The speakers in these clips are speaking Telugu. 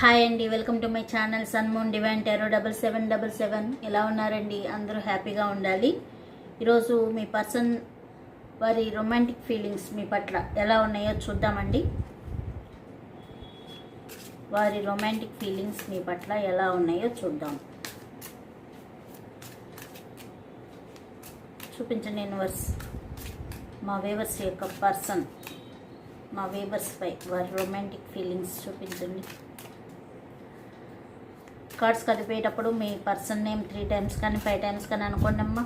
హాయ్ అండి welcome to my channel sun moon divine tarot double seven double seven. ఎలా ఉన్నారండి? అందరూ హ్యాపీగా ఉండాలి. ఈరోజు మీ పర్సన్ వారి రొమాంటిక్ ఫీలింగ్స్ మీ పట్ల ఎలా ఉన్నాయో చూద్దామండి. వారి రొమాంటిక్ ఫీలింగ్స్ మీ పట్ల ఎలా ఉన్నాయో చూద్దాం. చూపించండి యూనివర్స్ మా వేవర్స్ యొక్క పర్సన్ మా వేవర్స్పై వారి రొమాంటిక్ ఫీలింగ్స్ చూపించండి. కార్డ్స్ కదిపేటప్పుడు మీ పర్సన్ నేమ్ త్రీ టైమ్స్ కానీ ఫైవ్ టైమ్స్ కానీ అనుకోండి అమ్మా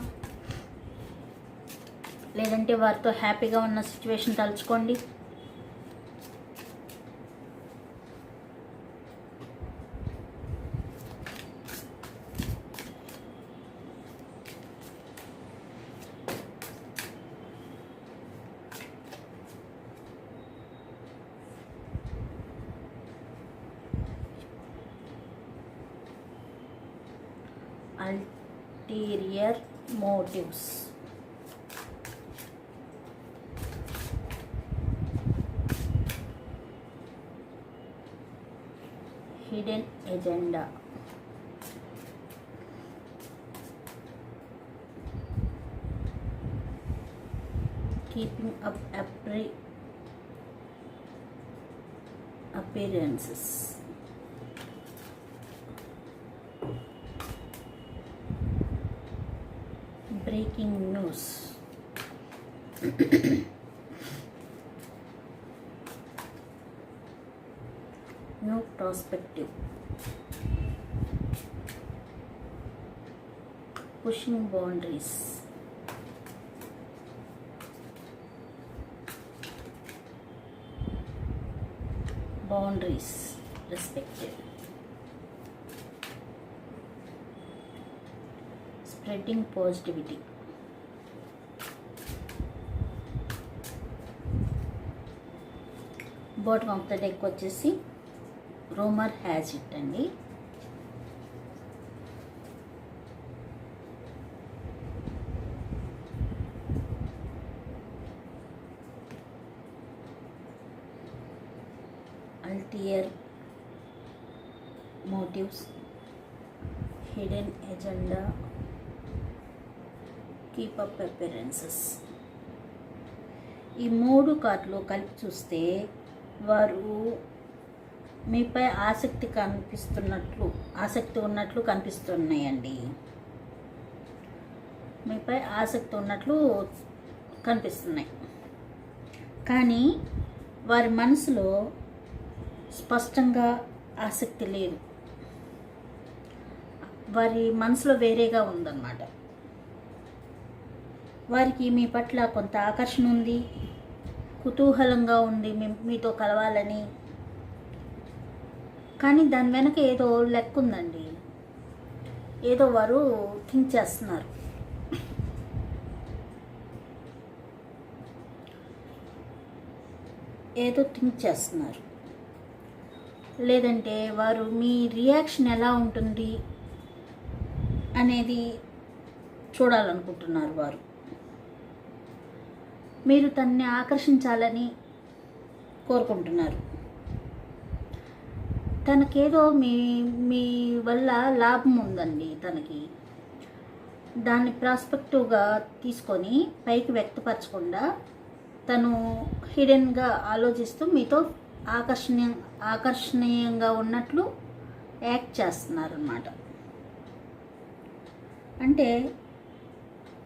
లేదంటే వారితో హ్యాపీగా ఉన్న సిచ్యువేషన్ తలుచుకోండి. Motives. Hidden agenda. Keeping up appearances. Breaking news. New perspective. Pushing boundaries. Boundaries spreading positivity boat of the deck వచ్చేసి రోమర్ హ్యాజ్ ఇట్ అండి అల్టియర్ మోటివ్స్ హిడెన్ ఎజెండా పప్ అపిరెన్సెస్ ఈ మూడు కార్డులు కలిపి చూస్తే వారు మీపై ఆసక్తి కనిపిస్తున్నట్లు ఆసక్తి ఉన్నట్లు కనిపిస్తున్నాయండి. మీపై ఆసక్తి ఉన్నట్లు కనిపిస్తున్నాయి. కానీ వారి మనసులో స్పష్టంగా ఆసక్తి లేదు. వారి మనసులో వేరేగా ఉందన్నమాట. వారికి మీ పట్ల కొంత ఆకర్షణ ఉంది. కుతూహలంగా ఉంది మీ మీతో కలవాలని. కానీ దాని వెనక ఏదో లెక్క ఉందండి. ఏదో వారు థింక్ చేస్తున్నారు. ఏదో థింక్ చేస్తున్నారు. లేదంటే వారు మీ రియాక్షన్ ఎలా ఉంటుంది అనేది చూడాలనుకుంటున్నారు వారు. మీరు తన్ని ఆకర్షించాలని కోరుకుంటున్నారు. తనకేదో మీ మీ వల్ల లాభం ఉందండి తనకి. దాన్ని ప్రాస్పెక్టివ్గా తీసుకొని పైకి వ్యక్తపరచకుండా తను హిడెన్గా ఆలోచిస్తూ మీతో ఆకర్షణీయ ఆకర్షణీయంగా ఉన్నట్లు యాక్ట్ చేస్తున్నారు అన్నమాట అంటే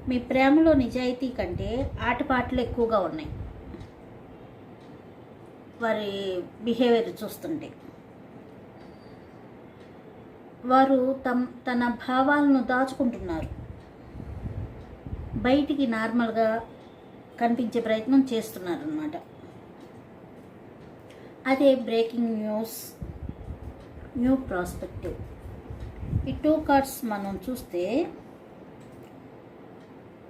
మీ ప్రేమలో నిజాయితీ కంటే ఆటపాటలు ఎక్కువగా ఉన్నాయి. వారి బిహేవియర్ చూస్తుంటే. వారు తమ్ తన భావాలను దాచుకుంటున్నారు. బయటికి నార్మల్గా కనిపించే ప్రయత్నం చేస్తున్నారనమాట అదే బ్రేకింగ్ న్యూస్ న్యూ ప్రాస్పెక్టివ్. ఈ టూ కార్డ్స్ మనం చూస్తే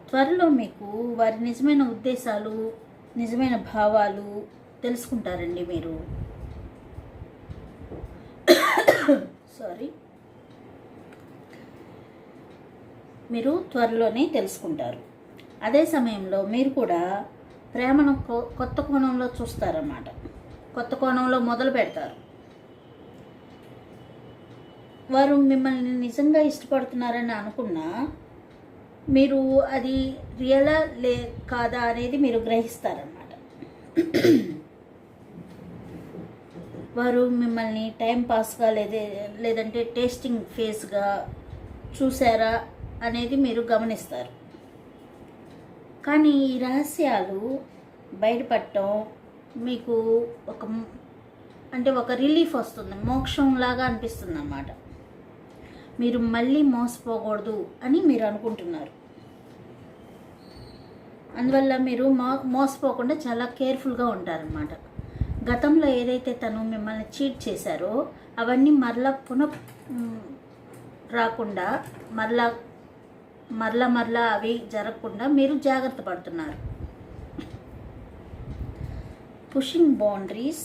త్వరలో మీకు వారి నిజమైన ఉద్దేశాలు నిజమైన భావాలు తెలుసుకుంటారండి మీరు. సారీ మీరు త్వరలోనే తెలుసుకుంటారు. అదే సమయంలో మీరు కూడా ప్రేమను కొ- కొత్త కోణంలో చూస్తారన్నమాట. కొత్త కోణంలో మొదలు పెడతారు. వారు మిమ్మల్ని నిజంగా ఇష్టపడుతున్నారని అనుకున్నా మీరు అది రియలా లే కాదా అనేది మీరు గ్రహిస్తారన్నమాట. వారు మిమ్మల్ని టైం పాస్గా లేదే లేదంటే టేస్టింగ్ ఫేస్గా చూసారా అనేది మీరు గమనిస్తారు. కానీ ఈ రహస్యాలు బయటపడటం మీకు ఒక అంటే ఒక రిలీఫ్ వస్తుంది మోక్షంలాగా అనిపిస్తుంది అన్నమాట మీరు మళ్ళీ మోసపోకూడదు అని మీరు అనుకుంటున్నారు. అందువల్ల మీరు మో మోసపోకుండా చాలా కేర్ఫుల్గా ఉంటారనమాట గతంలో ఏదైతే తను మిమ్మల్ని చీట్ చేశారో అవన్నీ మరలా పునః రాకుండా మరలా మరలా మరలా అవి జరగకుండా మీరు జాగ్రత్త పడుతున్నారు. Pushing boundaries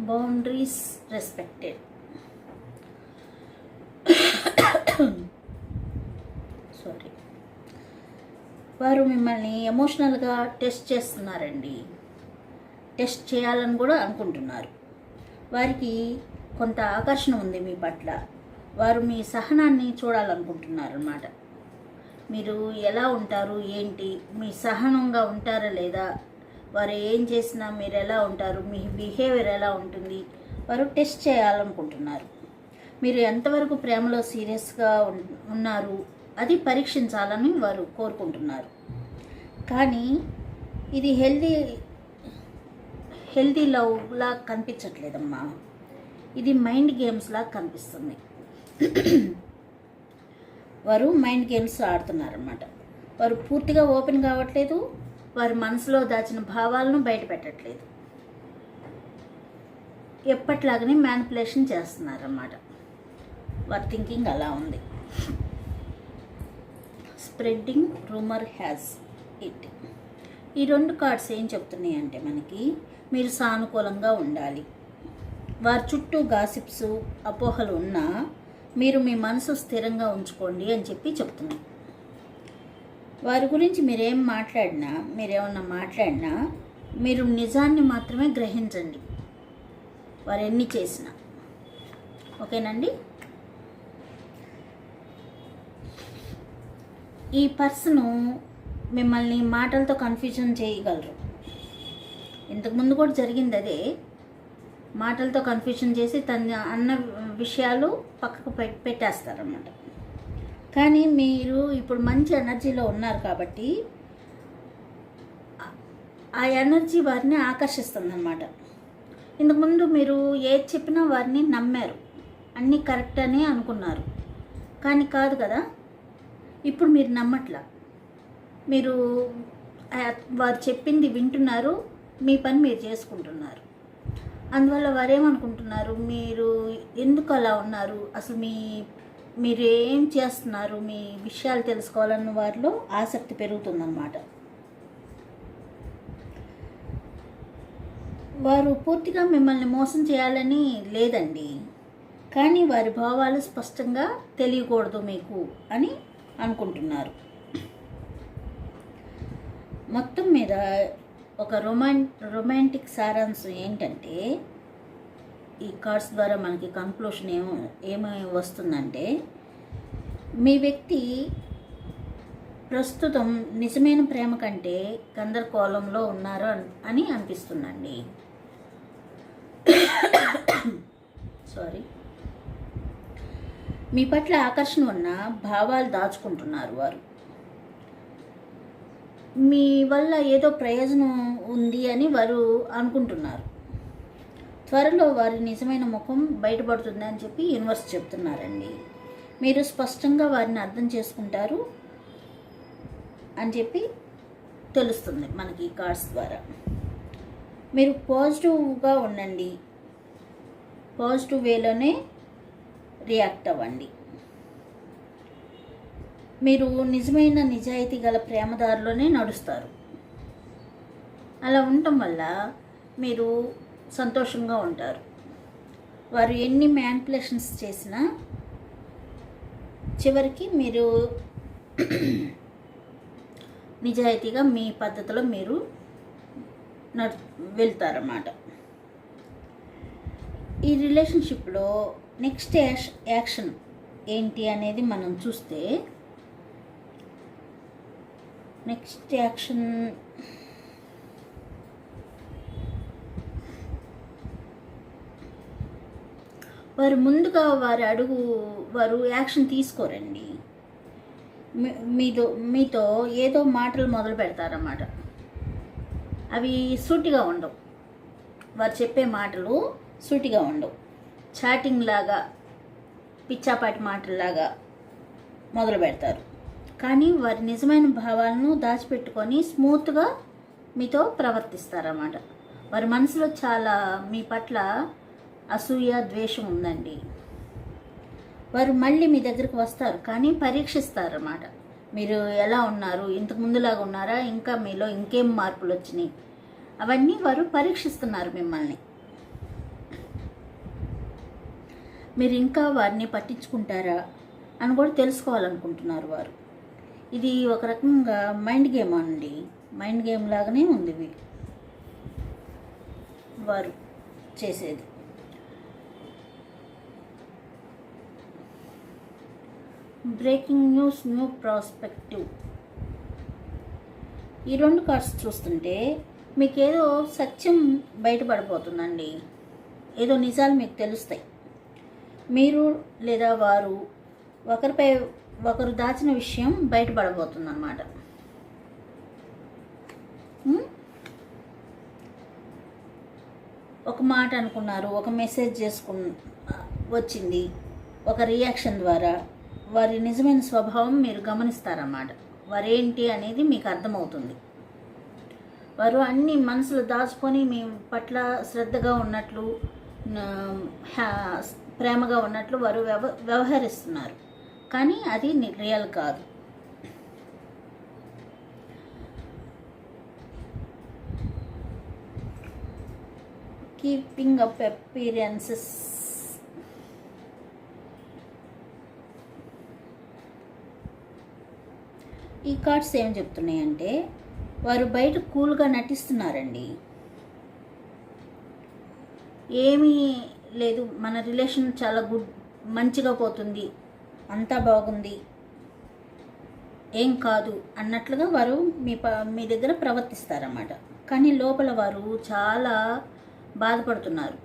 boundaries respected sorry వారు మిమ్మల్ని ఎమోషనల్గా టెస్ట్ చేస్తున్నారండి. టెస్ట్ చేయాలని కూడా అనుకుంటున్నారు. వారికి కొంత ఆకర్షణ ఉంది మీ పట్ల. వారు మీ సహనాన్ని చూడాలనుకుంటున్నారు అన్నమాట మీరు ఎలా ఉంటారు? ఏంటి? మీ సహనంగా ఉంటారా లేదా? వారు ఏం చేసినా మీరు ఎలా ఉంటారు? మీ బిహేవియర్ ఎలా ఉంటుంది? వారు టెస్ట్ చేయాలనుకుంటున్నారు. మీరు ఎంతవరకు ప్రేమలో సీరియస్గా ఉన్నారు? అది పరీక్షించాలని వారు కోరుకుంటున్నారు. కానీ ఇది హెల్దీ హెల్దీ లవ్లా కనిపించట్లేదమ్మా. ఇది మైండ్ గేమ్స్లా కనిపిస్తుంది. వారు మైండ్ గేమ్స్ ఆడుతున్నారన్నమాట. వారు పూర్తిగా ఓపెన్ కావట్లేదు. వారి మనసులో దాచిన భావాలను బయటపెట్టట్లేదు. ఎప్పట్లాగనే మ్యానిపులేషన్ చేస్తున్నారన్నమాట. వారి థింకింగ్ అలా ఉంది. స్ప్రెడ్డింగ్ రూమర్ హ్యాస్ ఇట్ ఈ రెండు కార్డ్స్ ఏం చెప్తున్నాయి అంటే మనకి మీరు సానుకూలంగా ఉండాలి. వారి చుట్టూ గాసిప్స్ అపోహలు ఉన్నా మీరు మీ మనసు స్థిరంగా ఉంచుకోండి అని చెప్పి చెప్తున్నాయి. వారి గురించి మీరేం మాట్లాడినా మీరేమన్నా మాట్లాడినా మీరు నిజాన్ని మాత్రమే గ్రహించండి. వారు ఎన్ని చేసినా. ఓకేనండి? ఈ పర్సను మిమ్మల్ని మాటలతో కన్ఫ్యూజన్ చేయగలరు. ఇంతకుముందు కూడా జరిగింది అదే. మాటలతో కన్ఫ్యూజన్ చేసి తన అన్న విషయాలు పక్కకు పెట్ పెట్టేస్తారన్నమాట. కానీ మీరు ఇప్పుడు మంచి ఎనర్జీలో ఉన్నారు కాబట్టి ఆ- ఎనర్జీ వారిని ఆకర్షిస్తుంది ఇంతకుముందు మీరు ఏది చెప్పినా వారిని నమ్మారు. అన్నీ కరెక్ట్ అని అనుకున్నారు. కానీ కాదు కదా ఇప్పుడు మీరు నమ్మట్లా. మీరు వారు చెప్పింది వింటున్నారు మీ పని మీరు చేసుకుంటున్నారు. అందువల్ల వారు ఏమనుకుంటున్నారు మీరు ఎందుకు అలా ఉన్నారు? అసలు మీ మీరు ఏం చేస్తున్నారు? మీ విషయాలు తెలుసుకోవాలన్న వారిలో ఆసక్తి పెరుగుతుందన్నమాట. వారు పూర్తిగా మిమ్మల్ని మోసం చేయాలని లేదండి. కానీ వారి భావాలు స్పష్టంగా తెలియకూడదు మీకు అని అనుకుంటున్నారు. మొత్తం మీద ఒక రొమాన్ రొమాంటిక్ సారాంశం ఏంటంటే ఈ కార్డ్స్ ద్వారా మనకి కంక్లూషన్ ఏమో ఏమై వస్తుందంటే మీ వ్యక్తి ప్రస్తుతం నిజమైన ప్రేమ కంటే గందరగోళంలో ఉన్నారు అని అనిపిస్తుందండి. సారీ మీ పట్ల ఆకర్షణ ఉన్న భావాలు దాచుకుంటున్నారు వారు. మీ వల్ల ఏదో ప్రయోజనం ఉంది అని వారు అనుకుంటున్నారు. త్వరలో వారి నిజమైన ముఖం బయటపడుతుంది అని చెప్పి యూనివర్స్ చెప్తున్నారండి. మీరు స్పష్టంగా వారిని అర్థం చేసుకుంటారు అని చెప్పి తెలుస్తుంది మనకి ఈ కార్డ్స్ ద్వారా. మీరు పాజిటివ్గా ఉండండి. పాజిటివ్ వేలోనే రియాక్ట్ అవ్వండి. మీరు నిజమైన నిజాయితీ గల ప్రేమదారిలోనే నడుస్తారు. అలా ఉండటం వల్ల మీరు సంతోషంగా ఉంటారు. వారు ఎన్ని మ్యాన్పులేషన్స్ చేసినా చివరికి మీరు నిజాయితీగా మీ పద్ధతిలో మీరు నడు వెళ్తారన్నమాట. ఈ రిలేషన్షిప్లో నెక్స్ట్ యాష్ యాక్షన్ ఏంటి అనేది మనం చూస్తే నెక్స్ట్ యాక్షన్ వారు ముందుగా వారి అడుగు వారు యాక్షన్ తీసుకోరండి. మీతో మీతో ఏదో మాటలు మొదలు పెడతారన్నమాట. అవి సూటిగా ఉండవు. వారు చెప్పే మాటలు సూటిగా ఉండవు. చాటింగ్ లాగా పిచ్చాపాటి మాటల్లాగా మొదలు పెడతారు. కానీ వారి నిజమైన భావాలను దాచిపెట్టుకొని స్మూత్గా మీతో ప్రవర్తిస్తారన్నమాట. వారి మనసులో చాలా మీ పట్ల అసూయ ద్వేషం ఉందండి. వారు మళ్ళీ మీ దగ్గరికి వస్తారు కానీ పరీక్షిస్తారన్నమాట. మీరు ఎలా ఉన్నారు? ఇంతకు ముందులాగా ఉన్నారా? ఇంకా మీలో ఇంకేం మార్పులు వచ్చినాయి? అవన్నీ వారు పరీక్షిస్తున్నారు మిమ్మల్ని. మీరు ఇంకా వారిని పట్టించుకుంటారా అని కూడా తెలుసుకోవాలనుకుంటున్నారు వారు. ఇది ఒక రకంగా మైండ్ గేమ్ అండి. మైండ్ గేమ్ లాగానే ఉంది వారు చేసేది. Breaking news new prospective. ఈ రెండు కార్డ్స్ చూస్తుంటే మీకు ఏదో సత్యం బయటపడిపోతుందండి. ఏదో నిజాలు మీకు తెలుస్తాయి. మీరు లేదా వారు ఒకరిపై ఒకరు దాచిన విషయం బయటపడబోతుందన్నమాట. ఒక మాట అనుకున్నారు ఒక మెసేజ్ చేసుకు వచ్చింది ఒక రియాక్షన్ ద్వారా. వారి నిజమైన స్వభావం మీరు గమనిస్తారన్నమాట. వారేంటి అనేది మీకు అర్థమవుతుంది. వారు అన్ని మనసులో దాచుకొని మీ పట్ల శ్రద్ధగా ఉన్నట్లు హ్యా- ప్రేమగా ఉన్నట్లు వారు వ్యవ వ్యవహరిస్తున్నారు. కానీ అది రియల్ కాదు. కీపింగ్ అప్ అపీరియన్సెస్ ఈ కార్డ్స్ ఏం చెప్తున్నాయంటే వారు బయట కూల్గా నటిస్తున్నారండి. ఏమీ లేదు మన రిలేషన్ చాలా గుడ్ మంచిగా పోతుంది అంతా బాగుంది ఏం కాదు అన్నట్లుగా వారు మీ ప మీ దగ్గర ప్రవర్తిస్తారన్నమాట. కానీ లోపల వారు చాలా బాధపడుతున్నారు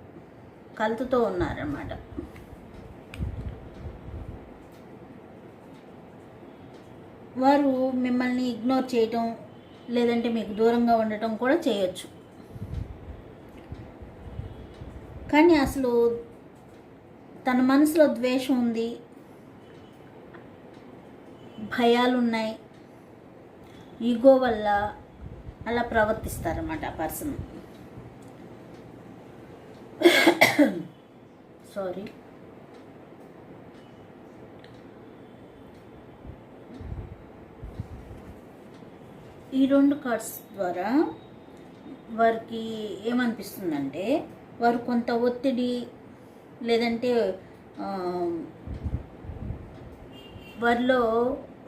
కలుతుతో ఉన్నారన్నమాట. వారు మిమ్మల్ని ఇగ్నోర్ చేయటం లేదంటే మీకు దూరంగా ఉండటం కూడా చేయొచ్చు. కానీ అసలు తన మనసులో ద్వేషం ఉంది భయాలు ఉన్నాయి ఈగో వల్ల అలా ప్రవర్తిస్తారన్నమాట ఆ పర్సన్ సారీ ఈ రెండు కార్డ్స్ ద్వారా వారికి ఏమనిపిస్తుందంటే వారు కొంత ఒత్తిడి లేదంటే వారిలో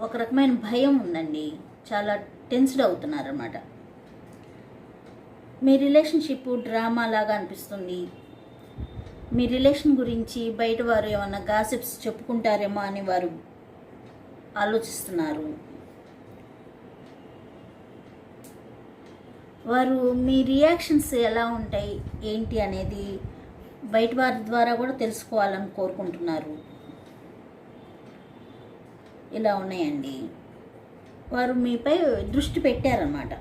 ఒక రకమైన భయం ఉందండి. చాలా టెన్స్డ్ అవుతున్నారన్నమాట. మీ రిలేషన్షిప్ డ్రామా లాగా అనిపిస్తుంది. మీ రిలేషన్ గురించి బయట వారు ఏమన్నా గాసిప్స్ చెప్పుకుంటారేమో అని వారు ఆలోచిస్తున్నారు. వారు మీ రియాక్షన్స్ ఎలా ఉంటాయి? ఏంటి అనేది బయట వారి ద్వారా కూడా తెలుసుకోవాలని కోరుకుంటున్నారు. ఇలా ఉన్నాయండి. వారు మీపై దృష్టి పెట్టారన్నమాట.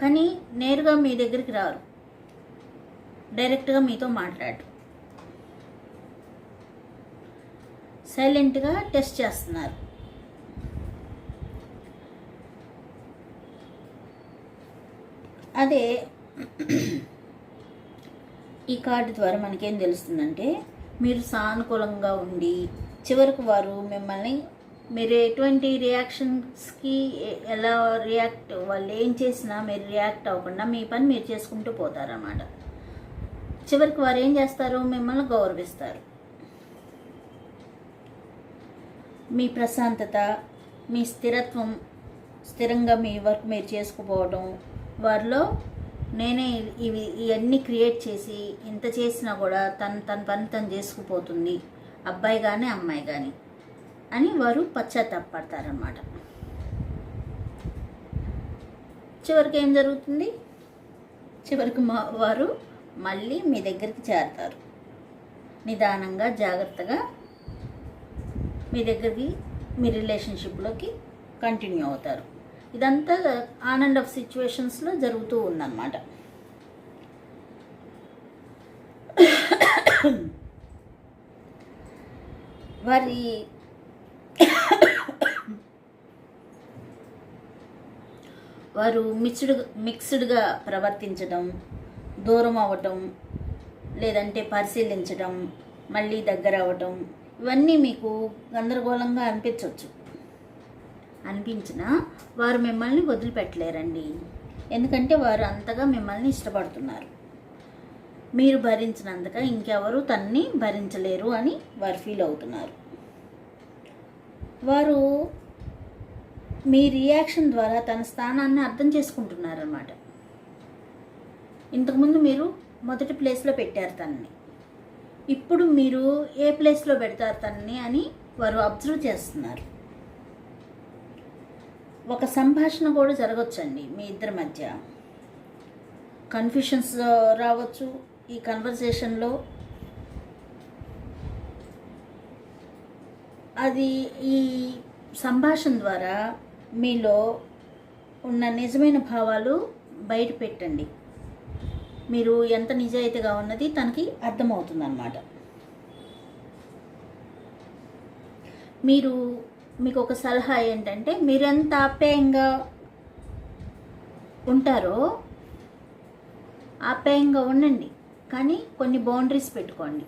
కానీ నేరుగా మీ దగ్గరికి రారు. డైరెక్ట్గా మీతో మాట్లాడరు. సైలెంట్గా టెస్ట్ చేస్తున్నారు. అదే ఈ కార్డు ద్వారా మనకేం తెలుస్తుందంటే మీరు సానుకూలంగా ఉండి చివరికి వారు మిమ్మల్ని మీరు ఎటువంటి రియాక్షన్స్కి ఎలా రియాక్ట్ వాళ్ళు ఏం చేసినా మీరు రియాక్ట్ అవ్వకుండా మీ పని మీరు చేసుకుంటూ పోతారన్నమాట. చివరికి వారు ఏం చేస్తారు? మిమ్మల్ని గౌరవిస్తారు. మీ ప్రశాంతత మీ స్థిరత్వం స్థిరంగా మీ వర్క్ మీరు చేసుకుపోవడం వారిలో నేనే ఇవి ఇవన్నీ క్రియేట్ చేసి ఇంత చేసినా కూడా తను తన పని తను చేసుకుపోతుంది. అబ్బాయి కానీ అమ్మాయి కానీ అని వారు పశ్చాత్తాపడతారనమాట చివరికి ఏం జరుగుతుంది? చివరికి మా వారు మళ్ళీ మీ దగ్గరికి చేరతారు. నిదానంగా జాగ్రత్తగా మీ దగ్గరికి మీ రిలేషన్షిప్లోకి కంటిన్యూ అవుతారు. ఇదంతా ఆన్ అండ్ ఆఫ్ సిచ్యువేషన్స్లో జరుగుతూ ఉందన్నమాట. వారి వారు మిక్స్డ్ మిక్స్డ్గా ప్రవర్తించడం దూరం అవ్వటం లేదంటే పరిశీలించడం మళ్ళీ దగ్గర అవ్వటం ఇవన్నీ మీకు గందరగోళంగా అనిపించవచ్చు అనిపించినా వారు మిమ్మల్ని వదిలిపెట్టలేరండి. ఎందుకంటే వారు అంతగా మిమ్మల్ని ఇష్టపడుతున్నారు. మీరు భరించినంతగా ఇంకెవరు తన్ని భరించలేరు అని వారు ఫీల్ అవుతున్నారు. వారు మీ రియాక్షన్ ద్వారా తన స్థానాన్ని అర్థం చేసుకుంటున్నారన్నమాట. ఇంతకుముందు మీరు మొదటి ప్లేస్లో పెట్టారు తనని. ఇప్పుడు మీరు ఏ ప్లేస్లో పెడతారు తనని అని వారు అబ్జర్వ్ చేస్తున్నారు. ఒక సంభాషణ కూడా జరగవచ్చండి మీ ఇద్దరి మధ్య. కన్ఫ్యూషన్స్ uh, రావచ్చు. ఈ కన్వర్సేషన్లో అది ఈ సంభాషణ ద్వారా మీలో ఉన్న నిజమైన భావాలు బయట పెట్టండి. మీరు ఎంత నిజాయితీగా ఉన్నది తనకి అర్థమవుతుందన్నమాట. మీరు మీకు ఒక సలహా ఏంటంటే మీరెంత ఆప్యాయంగా ఉంటారో ఆప్యాయంగా ఉండండి. కానీ కొన్ని బౌండరీస్ పెట్టుకోండి.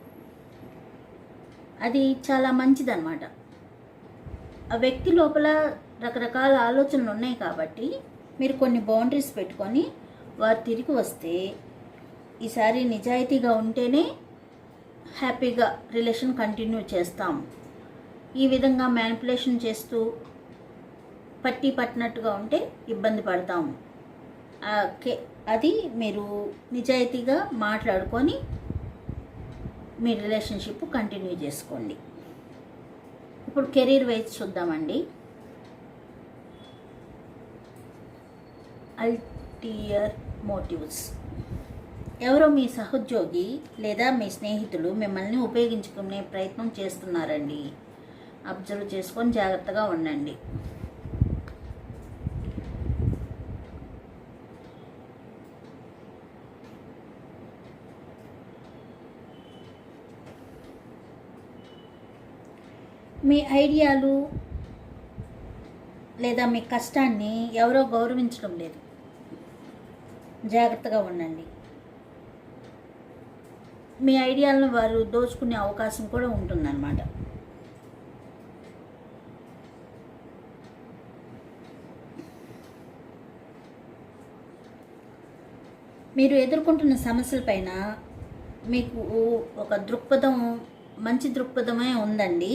అది చాలా మంచిదన్నమాట. ఆ వ్యక్తి లోపల రకరకాల ఆలోచనలు ఉన్నాయి కాబట్టి మీరు కొన్ని బౌండరీస్ పెట్టుకొని వారు తిరిగి వస్తే ఈసారి నిజాయితీగా ఉంటేనే హ్యాపీగా రిలేషన్ కంటిన్యూ చేస్తాం ఈ విధంగా మ్యానిపులేషన్ చేస్తూ పట్టి పట్టినట్టుగా ఉంటే ఇబ్బంది పడతాం అది మీరు నిజాయితీగా మాట్లాడుకొని మీ రిలేషన్షిప్ కంటిన్యూ చేసుకోండి. ఇప్పుడు కెరీర్ వైజ్ చూద్దామండి. అల్టియర్ మోటివ్స్ ఎవరో మీ సహోద్యోగి లేదా మీ స్నేహితులు మిమ్మల్ని ఉపయోగించుకునే ప్రయత్నం చేస్తున్నారండి. అబ్జర్వ్ చేసుకొని జాగ్రత్తగా ఉండండి. మీ ఐడియాలు లేదా మీ కష్టాన్ని ఎవరో గౌరవించడం లేదు. జాగ్రత్తగా ఉండండి. మీ ఐడియాలను వారు దోచుకునే అవకాశం కూడా ఉంటుందన్నమాట. మీరు ఎదుర్కొంటున్న సమస్యలపైన మీకు ఒక దృక్పథం మంచి దృక్పథమే ఉందండి.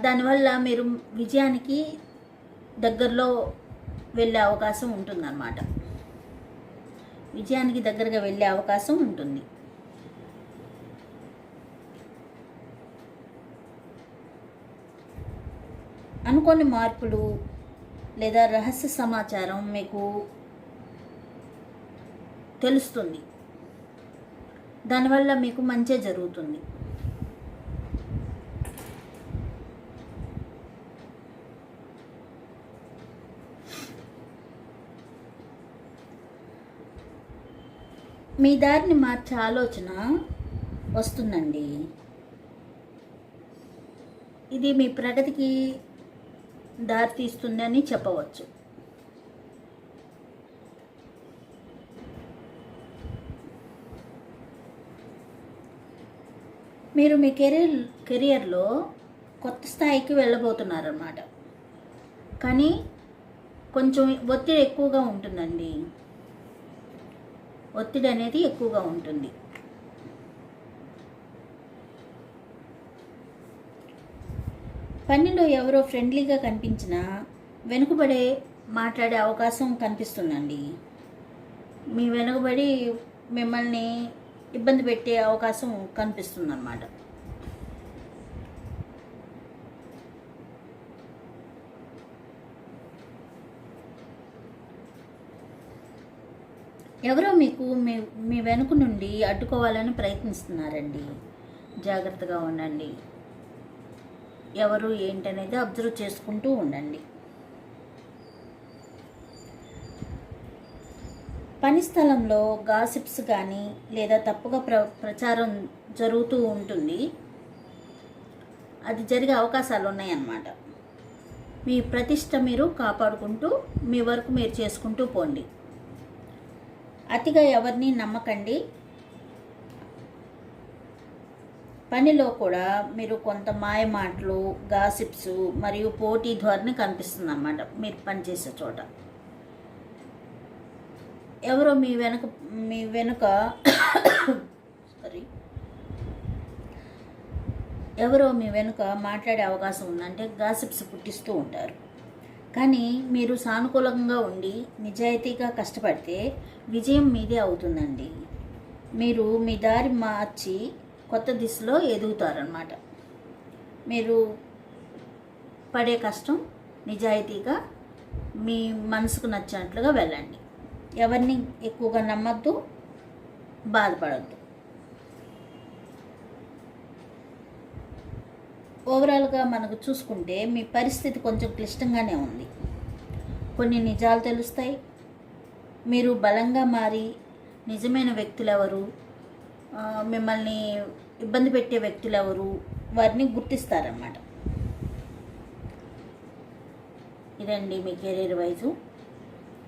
దానివల్ల మీరు విజయానికి దగ్గరలో వెళ్ళే అవకాశం ఉంటుందన్నమాట. విజయానికి దగ్గరగా వెళ్ళే అవకాశం ఉంటుంది. అనుకోని మార్పులు లేదా రహస్య సమాచారం మీకు తెలుస్తుంది. దానివల్ల మీకు మంచి జరుగుతుంది. మీ దారిని మార్చే ఆలోచన వస్తుందండి. ఇది మీ ప్రగతికి దారి తీస్తుందని చెప్పవచ్చు. మీరు మీ కెరీర్ కెరియర్లో కొత్త స్థాయికి వెళ్ళబోతున్నారన్నమాట. కానీ కొంచెం ఒత్తిడి ఎక్కువగా ఉంటుందండి. ఒత్తిడి అనేది ఎక్కువగా ఉంటుంది. పనిలో ఎవరో ఫ్రెండ్లీగా కనిపించినా వెనుకబడే మాట్లాడే అవకాశం కనిపిస్తుందండి. మీ వెనుకబడి మిమ్మల్ని ఇబ్బంది పెట్టే అవకాశం కనిపిస్తుంది అన్నమాట ఎవరో మీకు మీ మీ వెనుక నుండి అడ్డుకోవాలని ప్రయత్నిస్తున్నారండి. జాగ్రత్తగా ఉండండి. ఎవరు ఏంటనేది అబ్జర్వ్ చేసుకుంటూ ఉండండి. పని స్థలంలో గాసిప్స్ కానీ లేదా తప్పుగా ప్ర ప్రచారం జరుగుతూ ఉంటుంది. అది జరిగే అవకాశాలు ఉన్నాయన్నమాట. మీ ప్రతిష్ట మీరు కాపాడుకుంటూ మీ వరకు మీరు చేసుకుంటూ పోండి. అతిగా ఎవరిని నమ్మకండి. పనిలో కూడా మీరు కొంత మాయ మాటలు గాసిప్స్ మరియు పోటీ ధోరణి కనిపిస్తుంది అన్నమాట మీరు పనిచేసే చోట. ఎవరో మీ వెనుక మీ వెనుక సారీ ఎవరో మీ వెనుక మాట్లాడే అవకాశం ఉందంటే గాసిప్స్ పుట్టిస్తూ ఉంటారు. కానీ మీరు సానుకూలంగా ఉండి నిజాయితీగా కష్టపడితే విజయం మీదే అవుతుందండి. మీరు మీ దారి మార్చి కొత్త దిశలో ఎదుగుతారనమాట మీరు పడే కష్టం నిజాయితీగా మీ మనసుకు నచ్చినట్లుగా వెళ్ళండి. ఎవరిని ఎక్కువగా నమ్మద్దు బాధపడద్దు. ఓవరాల్గా మనకు చూసుకుంటే మీ పరిస్థితి కొంచెం క్లిష్టంగానే ఉంది. కొన్ని నిజాలు తెలుస్తాయి. మీరు బలంగా మారి నిజమైన వ్యక్తులు ఎవరు మిమ్మల్ని ఇబ్బంది పెట్టే వ్యక్తులు ఎవరు వారిని గుర్తిస్తారన్నమాట. ఇదండి మీ కెరీర్ వైజు.